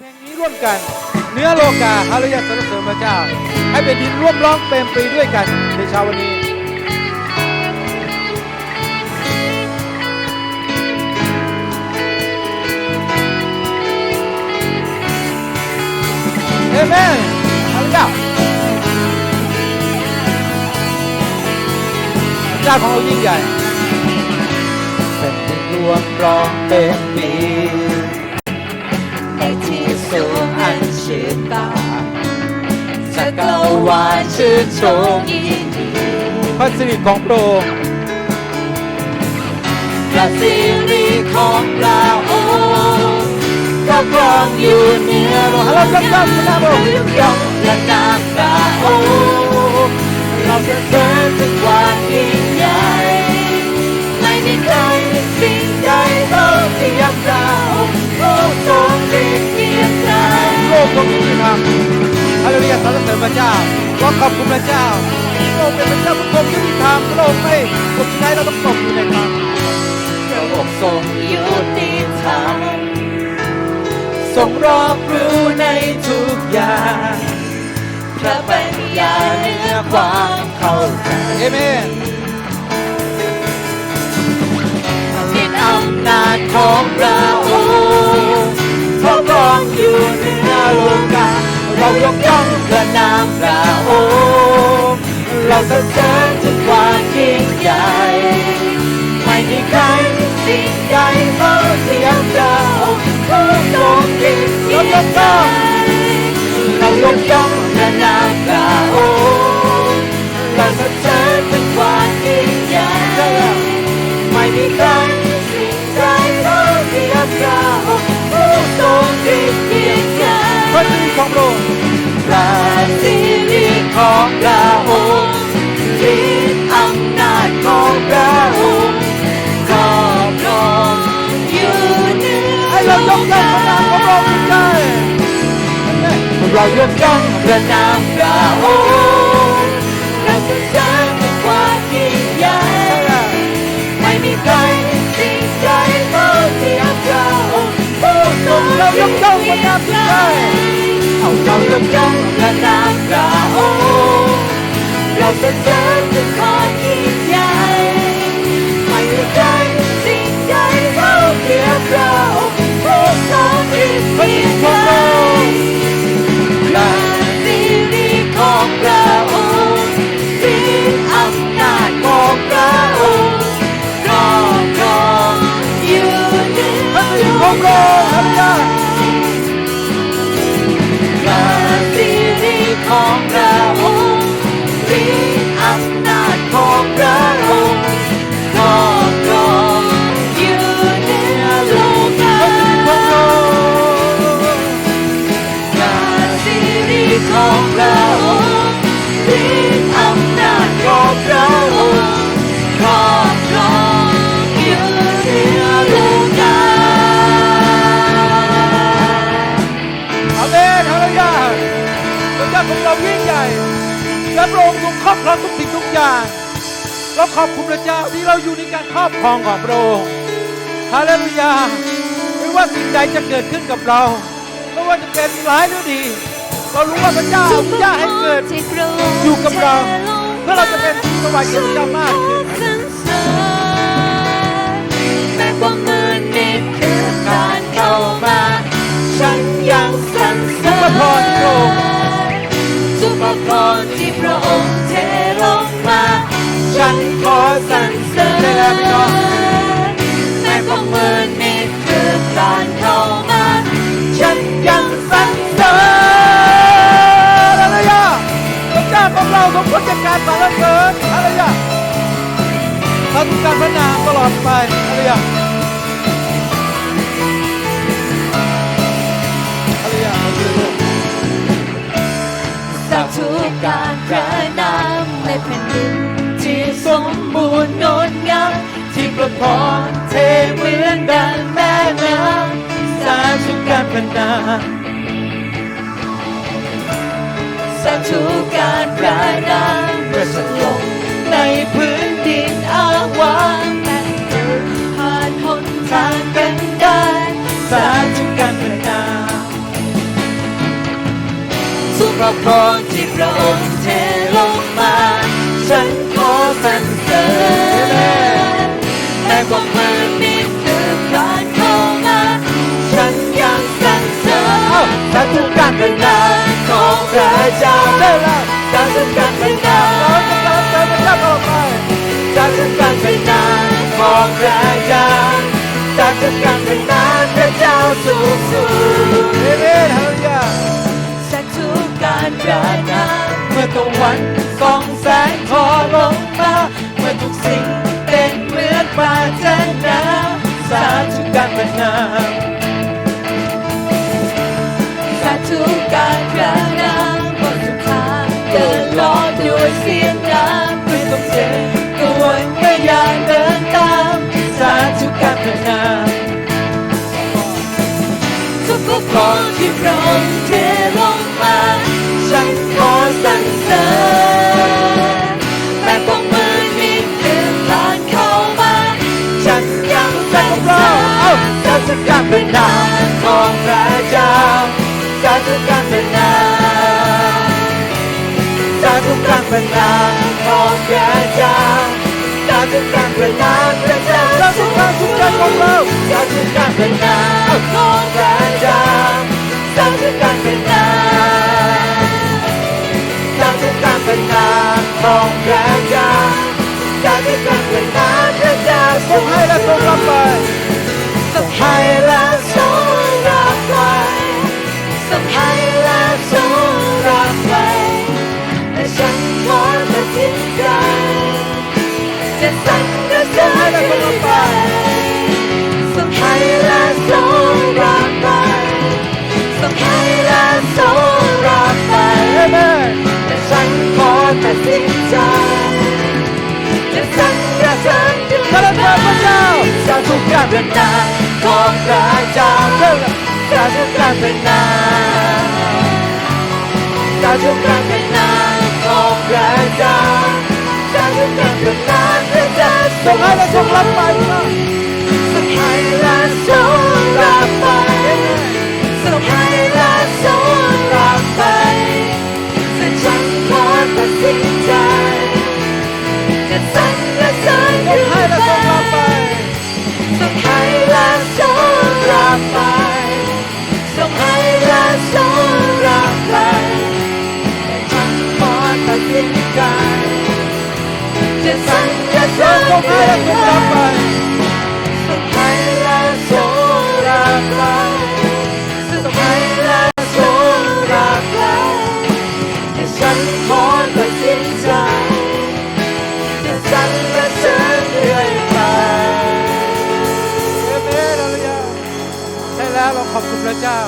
เพลงนี้ร่วมกัน เนื้อโลกาฮาเลลูยาสรรเสริญพระเจ้า ให้เป็นดินร่วมร้องเต็มปีด้วยกันในเช้าวันนี้ เอเมนฮาเลลูยาพระเจ้าของเรายิ่งใหญ่ เป็นดินรวมร้องเต็มปี จักรวาลชื่นชมยินดีพระสิริของพระองค์พระสิริของพราก็ครองอยู่เหนือโลกเราจะจำพระนามพระองค์ จ้าก็ขอบคุณพระเจ้าพระองค์เป็นพระเจ้าผู้ทรงยุติธรรมพระองค์ไม่กดใช้เราต้องตกอยู่ในธรรมพระองค์ทรงยุติธรรมทรงรอบรู้ในทุกอย่างพระปัญญาเหนือความเข้าใจเอเมนดินอำนาจของเราพ กย่องพระนามพระองค์เราสรรเสริญถึงความยิ่งใหญ่ ไม่มีใครสิ่งใดเท่าเทียมเราผู้ทรงฤทธิ์ยิ่งใหญ่เรายกย่องพระนาม เรายองพระนามพระองค์เราสรรเสริญในความยิ่งใหญ่ไม่มีใครสิ่งใดเท่าเทียมพระองค์ผู้ทรงเรายกย่องพระนามได้เอาเรายกย่องพระนามพระองค์เราสรรเสริญถึงความ พระเจ้าของเรายิ่งใหญ่ และพระองค์ทรงครอบครองทุกสิ่งทุกอย่างเราขอบคุณพระเจ้าที่เราอยู่ในการครอบครองของพระองค์ฮาเลลูยาไม่ว่าสิ่งใดจะเกิดขึ้นกับเราไม่ว่าจะเป็นร้ายหรือดี เรารู้ว่าพระเจ้าอนุญาตให้เกิดอยู่กับเราเพื่อเราจะเป็นที่สวายแก่พระเจ้ามากขึ้นแม้ว่ามือนิดคือการเข้ามา ฉันยังสรรเสริทุกพระพรที่พระองค์ ทุกพระพรที่พระองค์เทลงมา ฉันขอสรรเสริญแล้วพี่น้องแม้ว่ามือนิดคือการเข้ามา ฉันยังสรรเสริญ การพระนามในแผ่นดินที่สมบูรณ์งดงามที่ประพรเทเหมือนดังแม่น้ำสาธุการพระนาม อบครที่พระองค์เทลงมา ฉันขอสรรเสริญแม้ความมืดมิดคือผ่านเข้ามา ฉันยังสรรเสริญจากทุการเป็นนาของพระเจ้าได้ล้วจากทุการเป็นนาเราจารเจอพระเจ้าตลอดไปจากทุกการเป็นนาของพระเจ้าจากทุกการเป็นนาพระเจ้าสูงสุด ปรารถนาเมื่อตะวันส่องแสงทอง รเป็นามของพระเจ้าจะทุกการเป็นามพระเจ้าเราทุกการทุกการของเราจะทุกการเป็นามของพระเจ้าจะทุกการเป็นนาจะทุกการเป็นามของพระเจ้าจะทุกการเป็นามพระเจ้าทรงให้และทรงรับไปารเป็นนามจะทุกการเป็นนามของพระเจ้าจะทุกการเป็นนามพระเจ้าทรงให้และทรงรับไปนะส่งให้และ ขอบคุณพระเจ้า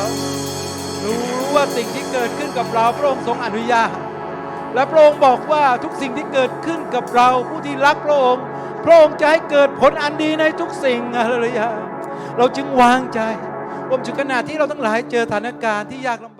รู้รู้ว่าสิ่งที่เกิดขึ้นกับเราพระองค์ทรงอนุญาต และพระองค์บอกว่าทุกสิ่งที่เกิดขึ้นกับเราผู้ที่รักพระองค์ พระองค์จะให้เกิดผลอันดีในทุกสิ่งอะไรยาเราจึงวางใจรวมถึงขณะที่เราทั้งหลายเจอสถานการณ์ที่ยากลำบาก